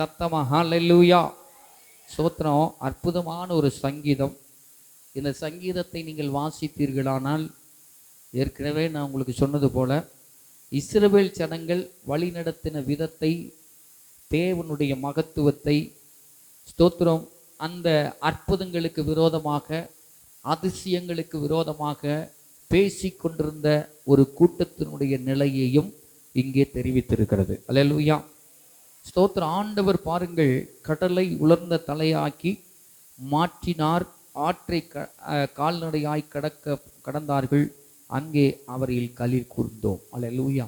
சத்தமாக ஹalleluya. சோத்திரம் அற்புதமான ஒரு சங்கீதம். இந்த சங்கீதத்தை நீங்கள் வாசித்தீர்களானால் ஏற்கனவே நான் உங்களுக்கு சொன்னது போல இஸ்ரவேல் ஜனங்கள் வழிநடத்தின விதத்தை தேவனுடைய மகத்துவத்தை ஸ்தோத்திரம் அந்த அற்புதங்களுக்கு விரோதமாக அதிசயங்களுக்கு விரோதமாக பேசி கொண்டிருந்த ஒரு கூட்டத்தினுடைய நிலையையும் இங்கே தெரிவித்திருக்கிறது. அல்லேலூயா ஸ்தோத்திர ஆண்டவர் பாருங்கள் கடலை உலர்ந்த தலையாக்கி மாற்றினார் ஆற்றை க அஹ், கால்நடையாய் கடக்க கடந்தார்கள் அங்கே அவரில் களிர் கூர்ந்தோம். அல்லேலூயா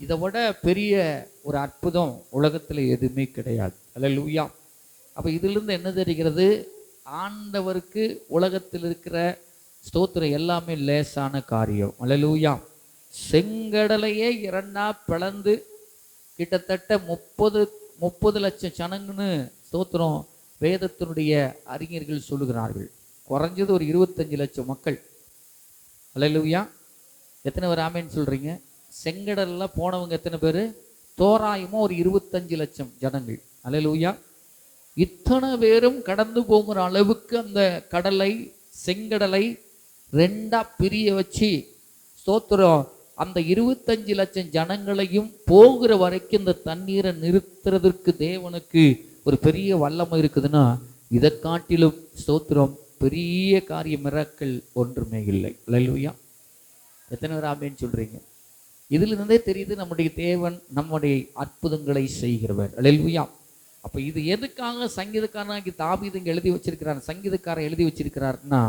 இதை விட பெரிய ஒரு அற்புதம் உலகத்தில் எதுவுமே கிடையாது. அல்லேலூயா அப்போ இதிலிருந்து என்ன தெரிகிறது? ஆண்டவருக்கு உலகத்தில் இருக்கிற ஸ்தோத்திரம் எல்லாமே லேசான காரியம். அல்லேலூயா செங்கடலையே இரண்டா பிளந்து கிட்டத்தட்ட முப்பது முப்பது லட்சம் சனங்கன்னு ஸ்தோத்திரம் வேதத்தினுடைய அறிஞர்கள் சொல்லுகிறார்கள். குறைஞ்சது ஒரு இருபத்தஞ்சு லட்சம் மக்கள். அல்லேலூயா. எத்தனை பேர் ஆமேன்னு சொல்கிறீங்க செங்கடலில் போனவங்க எத்தனை பேர்? தோராயமாக ஒரு இருபத்தஞ்சு லட்சம் ஜனங்கள். அல்லேலூயா. இத்தனை பேரும் கடந்து போகிற அளவுக்கு அந்த கடலை செங்கடலை ரெண்டாக பிரிய வச்சு ஸ்தோத்திரம் அந்த இருபத்தஞ்சு லட்சம் ஜனங்களையும் போகிற வரைக்கும் இந்த தண்ணீரை நிறுத்துறதற்கு தேவனுக்கு ஒரு பெரிய வல்லமை இருக்குதுன்னா இதை காட்டிலும் ஸ்தோத்திரம் பெரிய காரிய மிராக்கள் ஒன்றுமே இல்லை. லல்லுயா எத்தனை பேர் ஆமேன்னு சொல்கிறீங்க இதிலிருந்தே தெரியுது நம்முடைய தேவன் நம்முடைய அற்புதங்களை செய்கிறவர். லல்லுயா அப்போ இது எதுக்காக சங்கீதக்காரனாகி தாவீது எழுதி வச்சிருக்கிறார் சங்கீதக்காரன் எழுதி வச்சிருக்கிறார்னா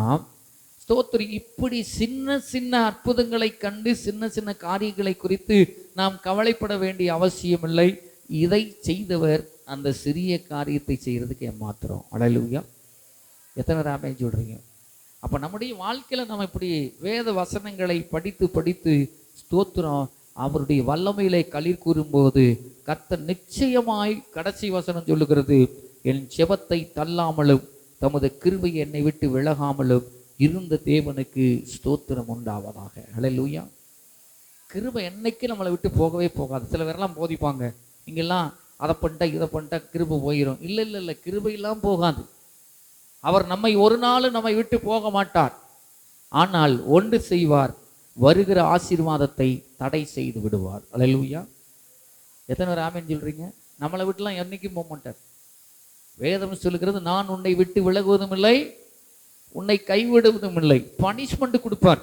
ஸ்தோத்திரி. இப்படி சின்ன சின்ன அற்புதங்களை கண்டு சின்ன சின்ன காரியங்களை குறித்து நாம் கவலைப்பட வேண்டிய அவசியம் இல்லை இதை செய்தவர் அந்த சிறிய காரியத்தை செய்யறதுக்கு ஏமாத்துறோம். அழலுயா எத்தனை ராமே சொல்றீங்க? அப்போ நம்முடைய வாழ்க்கையில நம்ம இப்படி வேத வசனங்களை படித்து படித்து ஸ்தோத்திரம். அவருடைய வல்லமையிலே களிர் கூறும்போது கர்த்தர் நிச்சயமாய் கடைசி வசனம் சொல்லுகிறது என் செபத்தை தள்ளாமலும் தமது கிருவை என்னை விட்டு விலகாமலும் இருந்த தேவனுக்கு ஸ்தோத்திரம் உண்டாவதாக. அலல்லூயா கிருப என்னைக்கு நம்மளை விட்டு போகவே போகாது. சில பேரெல்லாம் போதிப்பாங்க. இங்கெல்லாம் அதை பண்ணிட்டா இதை பண்ணிட்டா கிருப போயிடும் இல்லை இல்லை இல்லை. கிருபையெல்லாம் போகாது. அவர் நம்மை ஒரு நாள் நம்மை விட்டு போக மாட்டார். ஆனால் ஒன்று செய்வார் வருகிற ஆசீர்வாதத்தை தடை செய்து விடுவார். அல்லேலூயா எத்தனை பேர் ஆமேன்னு சொல்கிறீங்க நம்மளை விட்டுலாம் என்றைக்கும் போக மாட்டார். வேதம் சொல்லுகிறது நான் உன்னை விட்டு விலகுவதும் இல்லை உன்னை கைவிடுவதும் இல்லை பனிஷ்மெண்ட் கொடுப்பார்.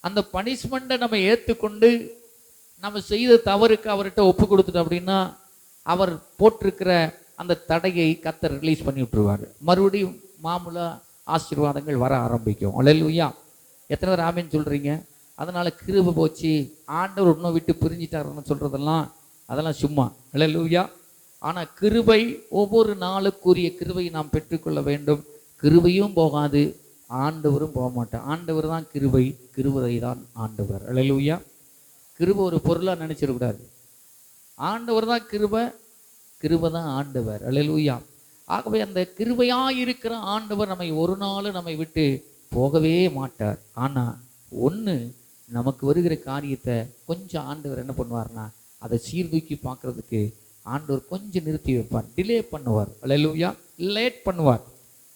அந்த பனிஷ்மெண்ட்டை நம்ம ஏற்றுக்கொண்டு நம்ம செய்த தவறுக்கு அவர்கிட்ட ஒப்பு கொடுத்துட்டோம் அப்படின்னா அவர் போட்டிருக்கிற அந்த தடையை கத்தர் ரிலீஸ் பண்ணி விட்டுருவார். மறுபடியும் மாமூலா ஆசீர்வாதங்கள் வர ஆரம்பிக்கும். அல்லேலூயா. எத்தனை பேர் ஆமின்னு சொல்கிறீங்க அதனால் கிருப போச்சு. ஆண்டவர் இன்னும் விட்டு பிரிஞ்சிட்டாருன்னு சொல்கிறதெல்லாம் அதெல்லாம் சும்மா. அல்லேலூயா. ஆனால் கிருபை ஒவ்வொரு நாளுக்குரிய கிருபையை நாம் பெற்றுக்கொள்ள வேண்டும். கிருபையும் போகாது ஆண்டவரும் போக மாட்டார். ஆண்டவர் தான் கிருபை கிருபதை தான் ஆண்டவர். அல்லேலூயா கிருபை ஒரு பொருளாக நினச்சிடக்கூடாது. ஆண்டவர் தான் கிருபை கிருபை தான் ஆண்டவர். அல்லேலூயா ஆகவே அந்த கிருபையாக இருக்கிற ஆண்டவர் நம்மை ஒரு நாள் நம்மை விட்டு போகவே மாட்டார். ஆனால் ஒன்று நமக்கு வருகிற காரியத்தை கொஞ்சம் ஆண்டவர் என்ன பண்ணுவார்னா அதை சீர்தூக்கி பார்க்குறதுக்கு ஆண்டவர் கொஞ்சம் நிறுத்தி வைப்பார். டிலே பண்ணுவார். அல்லேலூயா லேட் பண்ணுவார்.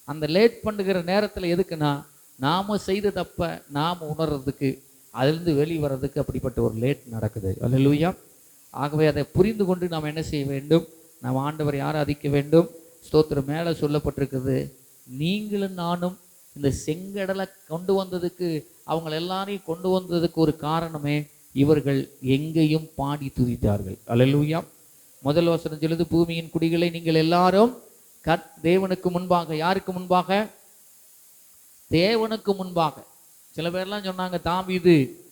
அந்த லேட் பண்ணுகிற நேரத்தில் எதுக்குன்னா நாம் செய்த தப்ப நாம் உணர்றதுக்கு அதுலேருந்து வெளியே வர்றதுக்கு அப்படிப்பட்ட ஒரு லேட் நடக்குது. அல்லூயா ஆகவே அதை புரிந்து கொண்டு நாம் என்ன செய்ய வேண்டும்? நாம் ஆண்டவரை ஆராதிக்க வேண்டும். ஸ்தோத்திரம் மேலே சொல்லப்பட்டிருக்குது நீங்களும் நானும் இந்த செங்கடலை கொண்டு வந்ததுக்கு அவங்கள எல்லாரையும் கொண்டு வந்ததுக்கு ஒரு காரணமே இவர்கள் எங்கேயும் பாடி துதித்தார்கள். அல்லேலூயா முதல் வசனம் சொல்லுது பூமியின் குடிகளை நீங்கள் எல்லாரும் கத் தேவனுக்கு முன்பாக யாருக்கு முன்பாக? தேவனுக்கு முன்பாக. சில பேர்லாம் சொன்னாங்க தாவீது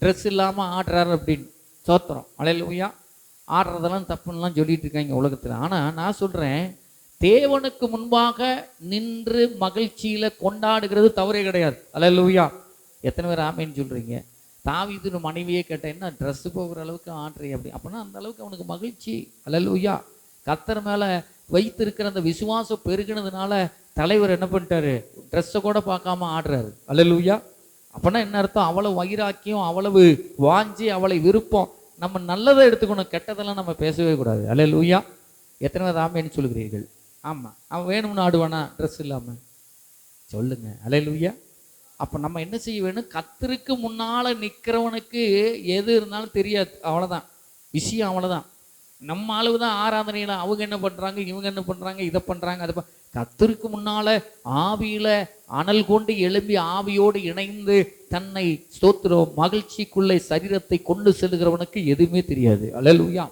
ட்ரெஸ் இல்லாமல் ஆடுறாரு அப்படின்னு. சோத்திரம். அலையிலுயா. ஆடுறதெல்லாம் தப்புன்னெலாம் சொல்லிட்டு இருக்காங்க உலகத்தில். ஆனால் நான் சொல்கிறேன் தேவனுக்கு முன்பாக நின்று மகிழ்ச்சியில் கொண்டாடுகிறது தவறே கிடையாது. அலையிலுயா. எத்தனை பேர் ஆமைன்னு சொல்கிறீங்க தாவீதுன்னு மனைவியே கேட்டேன் என்ன ட்ரெஸ்ஸு போகிற அளவுக்கு ஆடுறீ அப்படி. அப்படின்னா அந்த அளவுக்கு அவனுக்கு மகிழ்ச்சி. அலையிலுயா. கத்தர் மேலே வைத்திருக்கிற அந்த விசுவாசம் பெருகினதுனால தலைவர் என்ன பண்ணிட்டாரு? ட்ரெஸ்ஸை கூட பார்க்காம ஆடுறாரு. அல்லேலூயா அப்போனா என்ன அர்த்தம்? அவ்வளவு வைராக்கியம் அவ்வளவு வாஞ்சி அவளை விருப்பம். நம்ம நல்லதை எடுத்துக்கணும். கெட்டதெல்லாம் நம்ம பேசவே கூடாது. அல்லேலூயா எத்தனை ஆமேன்னு சொல்லுகிறீர்கள். ஆமாம் அவன் வேணும்னு ஆடுவானா? ட்ரெஸ் இல்லாமல் சொல்லுங்க. அலையலுயா அப்போ நம்ம என்ன செய்ய வேணும்? கத்தருக்கு முன்னால் நிற்கிறவனுக்கு எது இருந்தாலும் தெரியாது. அவ்வளோதான் விஷயம் அவ்வளோதான் நம்ம அளவு தான் ஆராதனையில் அவங்க என்ன பண்ணுறாங்க இவங்க என்ன பண்ணுறாங்க இதை பண்ணுறாங்க அதை கத்திற்கு முன்னால் ஆவியில் அனல் கொண்டு எழும்பி ஆவியோடு இணைந்து தன்னை ஸ்தோத்திரம் மகிழ்ச்சிக்குள்ளே சரீரத்தை கொண்டு செல்கிறவனுக்கு எதுவுமே தெரியாது. அழலுயா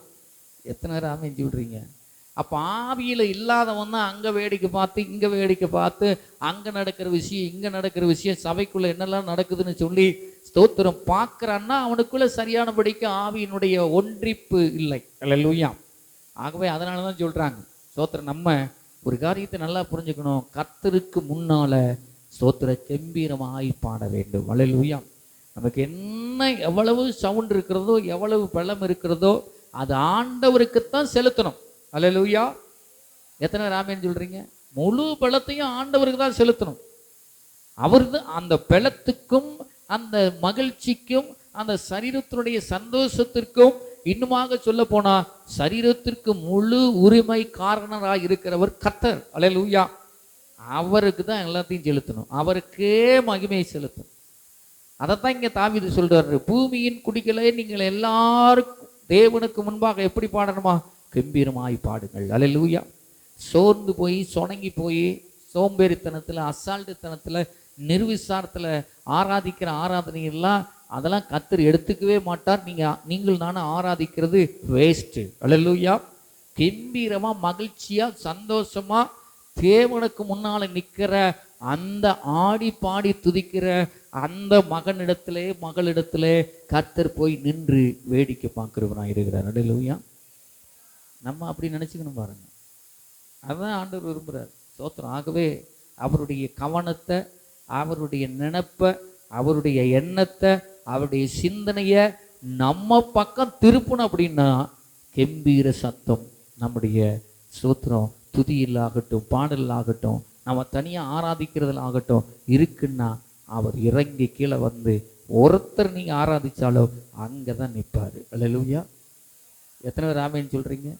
எத்தனை நேரம் அமைஞ்சு விடுறீங்க? அப்போ ஆவியில் இல்லாதவன் தான் அங்கே வேடிக்கை பார்த்து இங்கே வேடிக்கை பார்த்து அங்கே நடக்கிற விஷயம் இங்கே நடக்கிற விஷயம் சபைக்குள்ளே என்னெல்லாம் நடக்குதுன்னு சொல்லி ஸ்தோத்திரம் பார்க்குறான்னா அவனுக்குள்ள சரியானபடிக்கு ஆவியினுடைய ஒன்றிப்பு இல்லை. அல்லேலூயா ஆகவே அதனால தான் சொல்கிறாங்க ஸ்தோத்திரம் நம்ம ஒரு காரியத்தை நல்லா புரிஞ்சுக்கணும். கர்த்தருக்கு முன்னால ஸ்தோத்திர கம்பீரமாய் பாட வேண்டும். அல்லேலூயா நமக்கு என்ன எவ்வளவு சவுண்ட் இருக்கிறதோ எவ்வளவு பலம் இருக்கிறதோ அது ஆண்டவருக்குத்தான் செலுத்தணும். அலலூயா எத்தனை ராமேன்னு சொல்கிறீங்க முழு பலத்தையும் ஆண்டவருக்கு தான் செலுத்தணும். அவர்து அந்த பலத்துக்கும் அந்த மகிழ்ச்சிக்கும் அந்த சரீரத்தினுடைய சந்தோஷத்திற்கும் இன்னுமாக சொல்ல போனா சரீரத்திற்கு முழு உரிமை காரணராக இருக்கிறவர் கத்தர் அல்லேலூயா அவருக்கு தான் எல்லாத்தையும் செலுத்தணும். அவருக்கே மகிமையை செலுத்தணும். அதைத்தான் இங்கே தாவிது சொல்றாரு. பூமியின் குடிகளை நீங்கள் எல்லாருக்கும் தேவனுக்கு முன்பாக எப்படி பாடணுமா? கம்பீரமாய் பாடுங்கள். அல்லேலூயா சோர்ந்து போய் சொணங்கி போய் சோம்பேறித்தனத்தில் அசால்ட்டுத்தனத்தில் நிர்விசாரத்தில் ஆராதிக்கிற ஆராதனை எல்லாம் அதெல்லாம் கத்தர் எடுத்துக்கவே மாட்டார். நீங்கள் நீங்கள் நானும் ஆராதிக்கிறது வேஸ்ட்டு அல்லேலூயா கம்பீரமாக மகிழ்ச்சியாக சந்தோஷமாக தேவனுக்கு முன்னால் நிற்கிற அந்த ஆடி பாடி துதிக்கிற அந்த மகனிடத்திலே மகளிடத்திலே கத்தர் போய் நின்று வேடிக்கை பார்க்குறவனாக இருக்கிறார் அல்லேலூயா நம்ம அப்படி நினச்சிக்கணும் பாருங்க. அதுதான் ஆண்டவர் விரும்புகிறார் சோத்திரம் ஆகவே அவருடைய கவனத்தை அவருடைய நினப்பை அவருடைய எண்ணத்தை அவருடைய சிந்தனையை நம்ம பக்கம் திருப்பணும் அப்படின்னா கெம்பீர சத்தம் நம்முடைய சோத்திரம் துதியில் ஆகட்டும் பாடல் ஆகட்டும் நம்ம தனியாக ஆராதிக்கிறதுல ஆகட்டும் இருக்குன்னா அவர் இறங்கி கீழே வந்து ஒருத்தர் நீங்கள் ஆராதிச்சாலும் அங்கே தான் நிற்பார் அல்லேலூயா. எத்தனை பேர் ஆமேன்னு சொல்கிறீங்க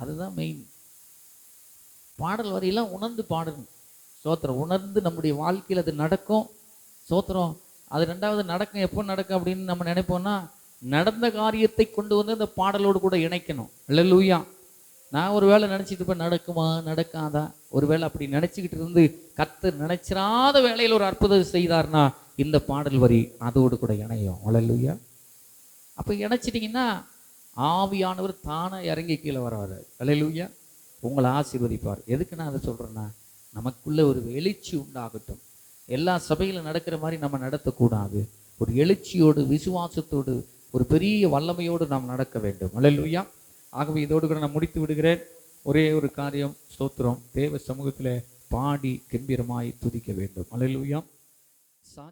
அதுதான் மெயின் பாடல் வரியெல்லாம் உணர்ந்து பாடணும். சோத்திரம் உணர்ந்து நம்முடைய வாழ்க்கையில் அது நடக்கும். சோத்திரம் அது ரெண்டாவது நடக்கும் எப்போ நடக்கும் அப்படின்னு நம்ம நினைப்போம்னா நடந்த காரியத்தை கொண்டு வந்து அந்த பாடலோடு கூட இணைக்கணும். அல்லேலூயா. நான் ஒரு வேளை நினச்சிட்டு இருப்பேன் நடக்குமா நடக்காதா? ஒருவேளை அப்படி நினச்சிக்கிட்டு இருந்து கத்து நினைச்சிராத வேலையில் ஒரு அற்புதம் செய்தார்னா இந்த பாடல் வரி அதோடு கூட இணையும். அல்லேலூயா. அப்போ இணைச்சிட்டிங்கன்னா ஆவியானவர் தானே இறங்கி கீழே வராரு அல்லேலூயா உங்களை ஆசீர்வதிப்பார். எதுக்கு நான் அதை சொல்கிறேன்னா நமக்குள்ளே ஒரு எழுச்சி உண்டாகட்டும். எல்லா சபையிலும் நடக்கிற மாதிரி நம்ம நடத்தக்கூடாது. ஒரு எழுச்சியோடு விசுவாசத்தோடு ஒரு பெரிய வல்லமையோடு நாம் நடக்க வேண்டும். அலையிலூயா ஆகவே இதோடு கூட நான் முடித்து விடுகிறேன். ஒரே ஒரு காரியம் ஸ்தோத்திரம். தேவ சமூகத்தில் பாடி கம்பீரமாய் துதிக்க வேண்டும். அலையிலூயா சா